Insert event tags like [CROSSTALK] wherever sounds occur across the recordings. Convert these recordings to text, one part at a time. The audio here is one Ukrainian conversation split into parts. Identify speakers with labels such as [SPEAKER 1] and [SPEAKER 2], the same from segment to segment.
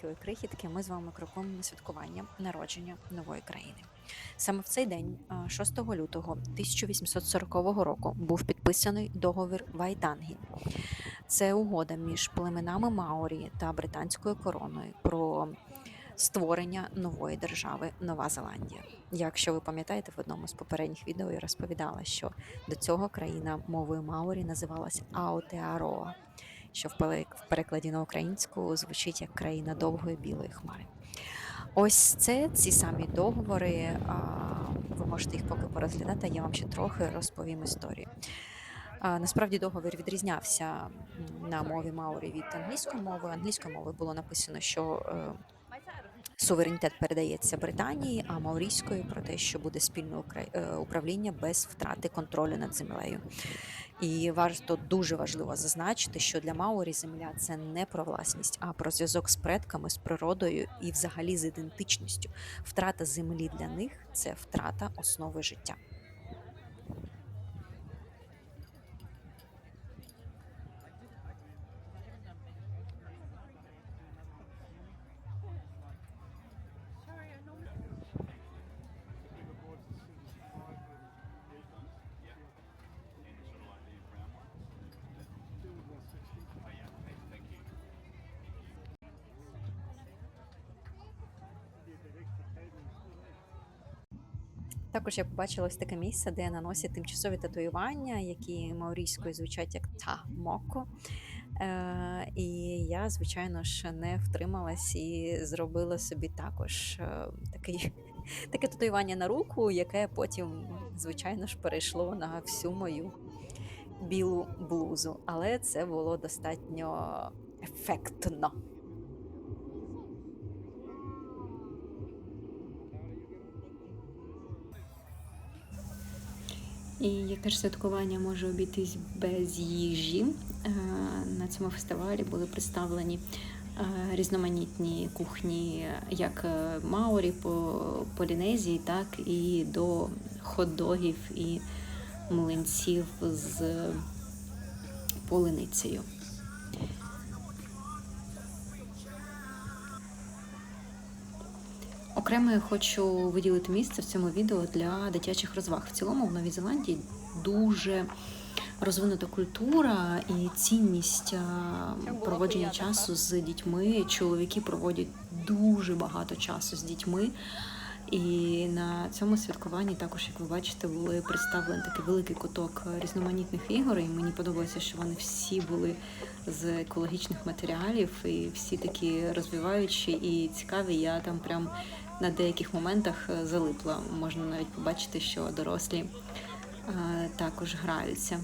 [SPEAKER 1] цієї крихітки ми з вами крокуємо святкування народження нової країни. Саме в цей день, а, 6 лютого 1840 року, був підписаний договір Вайтангі. Це угода між племенами Маорі та британською короною про створення нової держави Нова Зеландія. Якщо ви пам'ятаєте, в одному з попередніх відео я розповідала, що до цього країна мовою Маорі називалась Аотеароа, що в перекладі на українську звучить як країна довгої білої хмари. Ось це ці самі договори. Ви можете їх поки порозглядати, я вам ще трохи розповім історію. Насправді договір відрізнявся на мові Маурі від англійської мови. Англійською мовою було написано, що е, суверенітет передається Британії, а Маурійською про те, що буде спільне е, управління без втрати контролю над землею. І варто дуже важливо зазначити, що для Маурі земля це не про власність, а про зв'язок з предками, з природою і взагалі з ідентичністю. Втрата землі для них це втрата основи життя. Також я побачила ось таке місце, де наносять тимчасові татуювання, які маорійською звучать як та моко. Е, і я, звичайно ж, не втрималась і зробила собі також е, такий, [LAUGHS] таке татуювання на руку, яке потім, звичайно ж, перейшло на всю мою білу блузу. Але це було достатньо ефектно.
[SPEAKER 2] І яке ж святкування може обійтись без їжі? Е, На цьому фестивалі були представлені е, різноманітні кухні, як е, Маорі по Полінезії, так і до хот-догів і млинців з полиницею. Окремо я хочу виділити місце в цьому відео для дитячих розваг. В цілому в Новій Зеландії дуже розвинута культура і цінність проводження часу з дітьми. Чоловіки проводять дуже багато часу з дітьми. І на цьому святкуванні також, як ви бачите, були представлені такий великий куток різноманітних ігор. І мені подобалося, що вони всі були з екологічних матеріалів, і всі такі розвиваючі і цікаві. Я там прям на деяких моментах е, залипла. Можна навіть побачити, що дорослі е, також граються.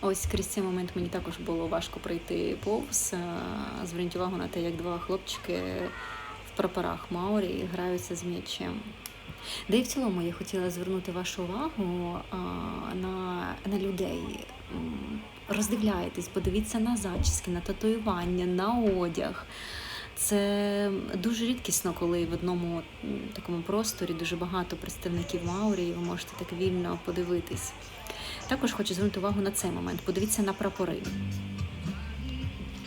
[SPEAKER 2] Ось крізь цей момент мені також було важко пройти повз. Е, Зверніть увагу на те, як два хлопчики в прапорах Маорі граються з м'ячем. Да і в цілому я хотіла звернути вашу увагу на, на людей. Роздивляйтесь, подивіться на зачіски, на татуювання, на одяг. Це дуже рідкісно, коли в одному такому просторі дуже багато представників Маорі, і ви можете так вільно подивитись. Також хочу звернути увагу на цей момент. Подивіться на прапори.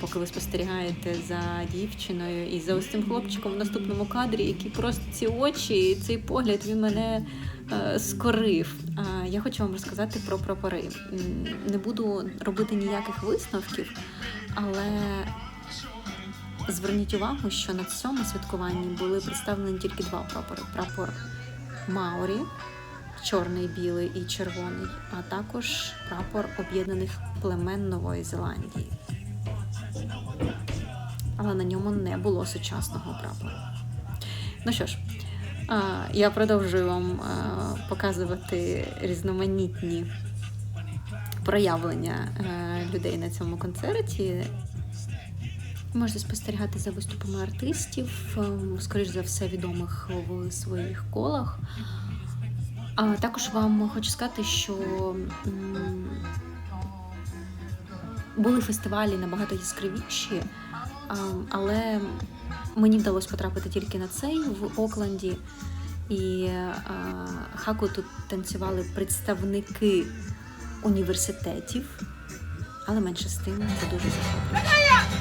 [SPEAKER 2] Поки ви спостерігаєте за дівчиною і за ось цим хлопчиком в наступному кадрі, які просто ці очі, цей погляд він мене е, скорив. А я хочу вам розказати про прапори. Не буду робити ніяких висновків, але зверніть увагу, що на цьому святкуванні були представлені тільки два прапори: прапор Маорі, чорний, білий і червоний, а також прапор об'єднаних племен Нової Зеландії. Але на ньому не було сучасного прапора. Ну що ж, я продовжую вам показувати різноманітні проявлення е, людей на цьому концерті. Можете спостерігати за виступами артистів, е, скоріш за все, відомих в своїх колах. А також вам хочу сказати, що були фестивалі набагато яскравіші, але Мені вдалося потрапити тільки на цей в Окленді. І хаку тут танцювали представники університетів, але менше з тим це дуже захоплююче.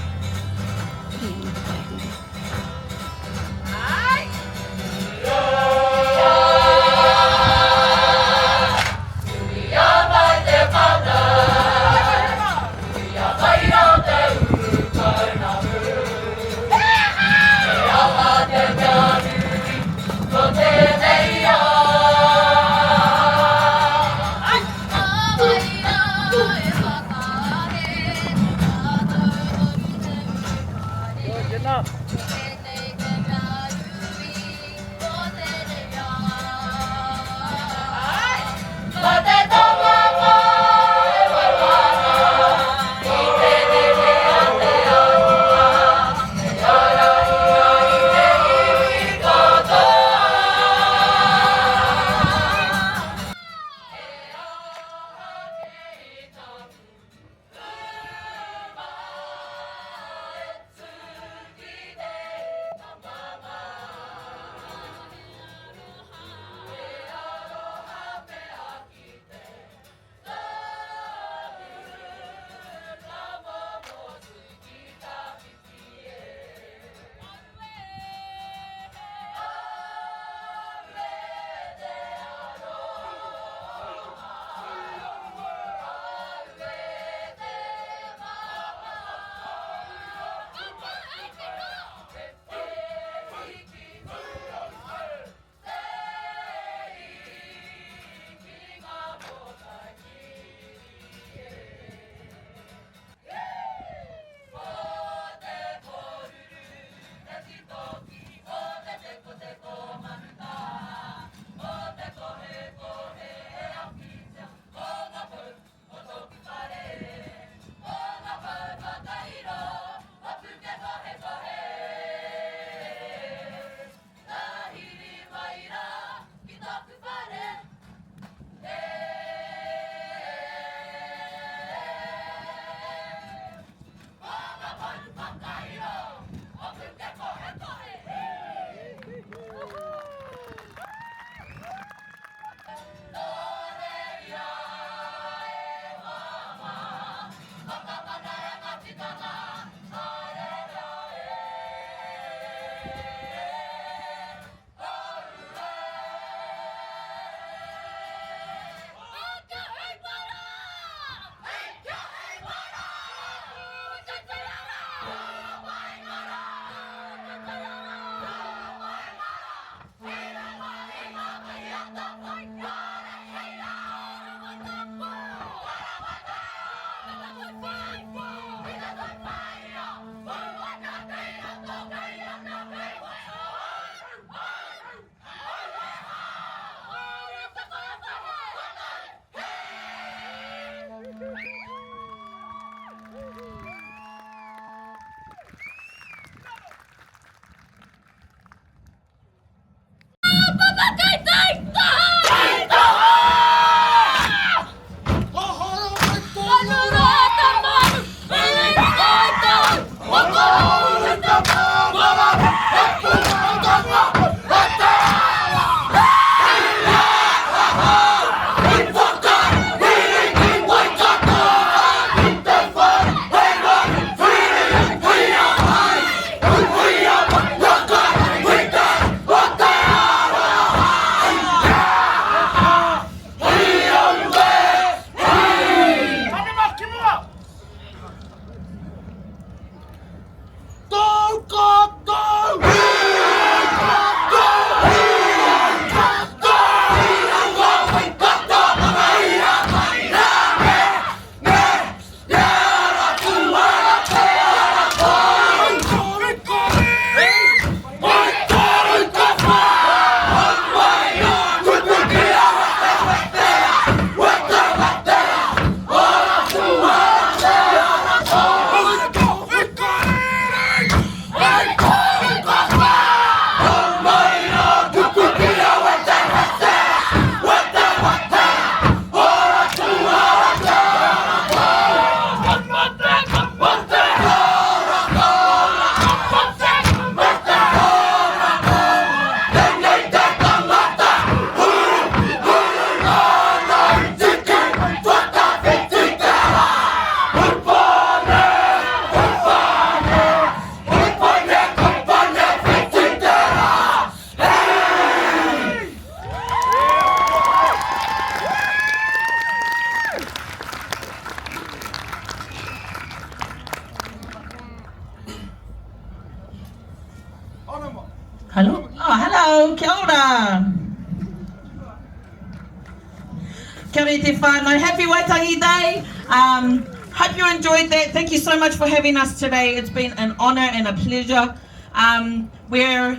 [SPEAKER 3] Ora whānau. Happy Waitangi Day. Um, hope you enjoyed that. Thank you so much for having us today. It's been an honour and a pleasure. Um, we're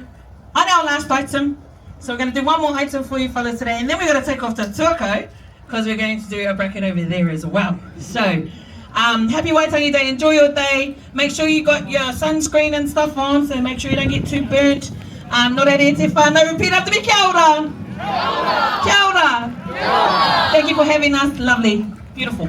[SPEAKER 3] on our last item. So we're going to do one more item for you fellas today. And then we're going to take off to Turco because we're going to do a bracket over there as well. So, um, happy Waitangi Day. Enjoy your day. Make sure you got your sunscreen and stuff on. So make sure you don't get too burnt. Um, no te whānau. Repeat after me. Kia ora. Kia ora. Thank you for having us. Lovely. Beautiful.